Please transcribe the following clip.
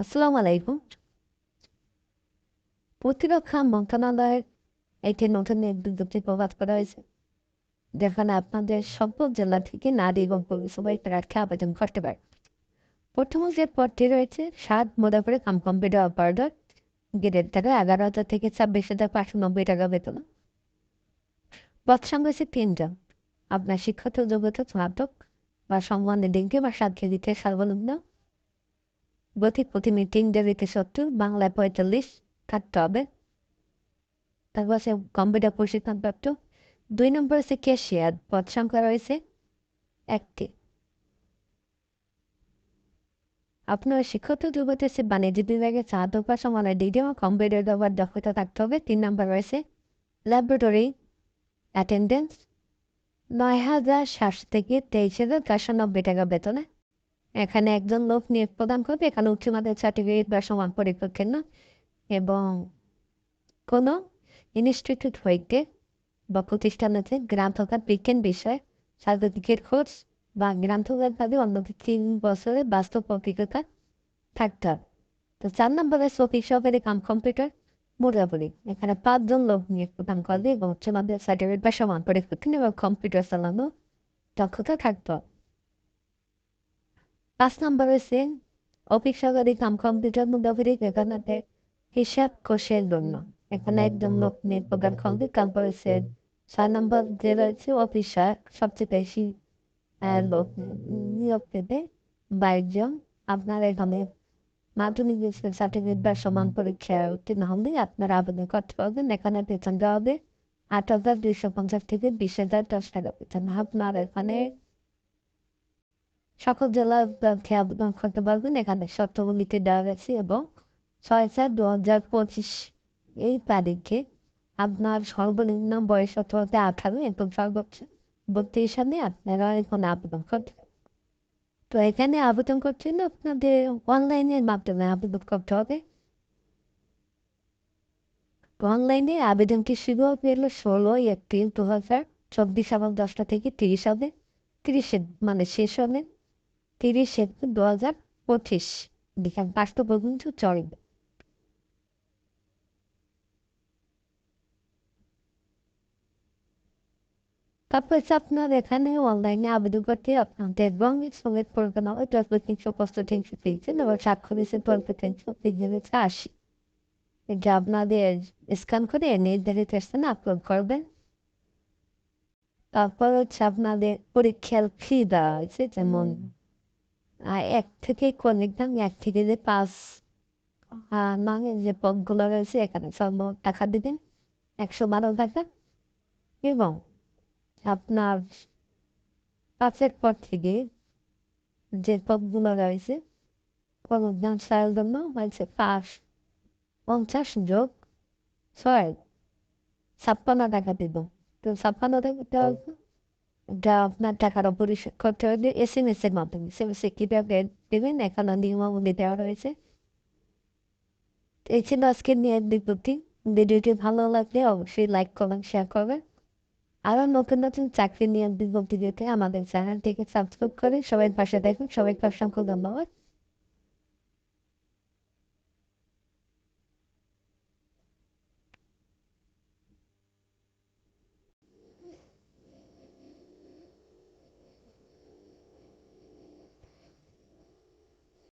আসসালামু আলাইকুম প্রতিরক্ষা মন্ত্রণালয়ের একটি নতুন বিজ্ঞপ্তি প্রকাশ করা হয়েছে যেখানে আপনাদের সকল জেলা থেকে নারী এবং পুরুষ উভয় প্রার্থী আবেদন করতে পারে প্রথম যে পদটি রয়েছে সাত মোদাপুরে কাম কম্পিউটার অপারেটর গ্রেড টাকা এগারো হাজার থেকে ছাব্বিশ হাজার পাঁচশো নব্বই টাকা বেতন পদ সংখ্যা হচ্ছে তিনজন আপনার শিক্ষাগত যোগ্যতা স্নাতক বা সম্মানে ডিগ্রি বা সাক্ষরিতে সর্বনিম্ন গতি প্রতি মিটিং দেরিতে সত্তর বাংলায় পঁয়তাল্লিশ থাকতে হবে। তারপর আছে কম্পিউটার প্রশিক্ষণপ্রাপ্ত দুই নম্বর হচ্ছে ক্যাশিয়ার পদ সংখ্যা রয়েছে একটি। আপনার শিক্ষক যোগ্যতা হচ্ছে বাণিজ্য বিভাগে স্নাতক বা সমানের ডিগ্রি এবং কম্পিউটার ব্যবহার দক্ষতা থাকতে হবে। তিন নম্বর রয়েছে ল্যাবরেটরি অ্যাটেন্ডেন্স নয় হাজার সাতশো থেকে তেইশ হাজার চারশো নব্বই টাকা বেতনে। এখানে একজন লোক নিয়োগ প্রদান করবে, এখানে উচ্চমাধ্যমিক সার্টিফিকেট বা সমান পরীক্ষার না এবং কোনো ইনস্টিটিউট হইতে বা প্রতিষ্ঠান আছে গ্রান্থকার বিজ্ঞান বিষয়ে সার্টিফিকেট কোর্স বা গ্রান্থকারভাবে অন্তত তিন বছরের বাস্তব অভিজ্ঞতা থাকতে হবে। তো চার নম্বরে সফিক সহকারী কাম কম্পিউটার মোটামুটি এখানে পাঁচজন লোক নিয়োগ প্রদান করবে এবং উচ্চমাধ্যমিক সার্টিফিকেট বা সমান পরীক্ষা এবং কম্পিউটার চালানো দক্ষতা থাকতে হবে। পাঁচ নম্বর হচ্ছে অফিস সহকারী কাম কম্পিউটার মোটামুটি এখানে হিসাব কোষের জন্য এখানে একজন লোক নিয়ে প্রদান করবে তারপর হচ্ছে ছয় নম্বর যে রয়েছে অফিসার সবচেয়ে বেশি লোক নিয়োগ পেতে বাইশ জন আপনার এখানে মাধ্যমিক সার্টিফিকেট বা সমান পরীক্ষা উত্তীর্ণ হলে আপনার আবেদন করতে পারবেন এখানে পেছন দেওয়া হবে আট হাজার দুইশো পঞ্চাশ থেকে বিশ হাজার দশ টাকা বেতন আপনার এখানে সকল জেলার আবেদন করতে পারবেন। এখানে শর্তগুলিতে দেওয়া গেছে এবং ছয় চার দু হাজার পঁচিশ এই তারিখে আপনার সর্বনিম্ন বয়স হতে আঠারো এবং সর্বোচ্চ বত্রিশ সালে আপনারা এখানে আবেদন করতে তো এখানে আবেদন করছেন আপনাদের অনলাইনের মাধ্যমে আবেদন করতে হবে। অনলাইনে আবেদনটি শুরু হবে হলো ষোলোই এপ্রিল দু হাজার চব্বিশ আমার দশটা থেকে তিরিশ হবে। তিরিশে মানে শেষ হবে। তিরিশ এপ্রিল দু হাজার পঁচিশ। বিকাল পাঁচটা পর্যন্ত চলবে তারপর আপনার এখানে অনলাইনে আবেদন করতে আপনাদের রঙের সঙ্গে পরিকল্পনা তিনশো তিনশো পেয়েছেন এবং স্বাক্ষর পনেরো তিনশো আশি। এটা আপনাদের স্ক্যান করে নির্ধারিত স্থানে আপলোড করবেন। তারপর হচ্ছে আপনাদের পরীক্ষার ফি দেওয়া হয়েছে, যেমন এক থেকে কোন এক্সাম এক থেকে যে পাঁচ মানে যে পদগুলো রয়েছে এখানে সব টাকা দেবেন একশো বারো টাকা এবং আপনার পাঁচের পর থেকে যে পদগুলো রয়েছে কোনো ব্যবসায়ের জন্য হয়েছে পাঁচ পঞ্চাশ যোগ ছয় ছাপ্পান্ন টাকা দেব তো ছাপ্পান্ন টাকা এটা আপনার টাকার উপরে করতে হবে এস এম এস এর মাধ্যমে এস এম এস এ দেবেন এখানে নিয়মাবলী দেওয়া রয়েছে এই ছিল আজকের নিয়ে বিজ্ঞপ্তি ভিডিওটি ভালো লাগলে অবশ্যই লাইক করবেন শেয়ার করবেন আরও নতুন নতুন চাকরি নিয়ে বিজ্ঞপ্তি দিতে আমাদের চ্যানেলটিকে সাবস্ক্রাইব করে সবাই পাশে দেখুন সবাই অসংখ্য ধন্যবাদ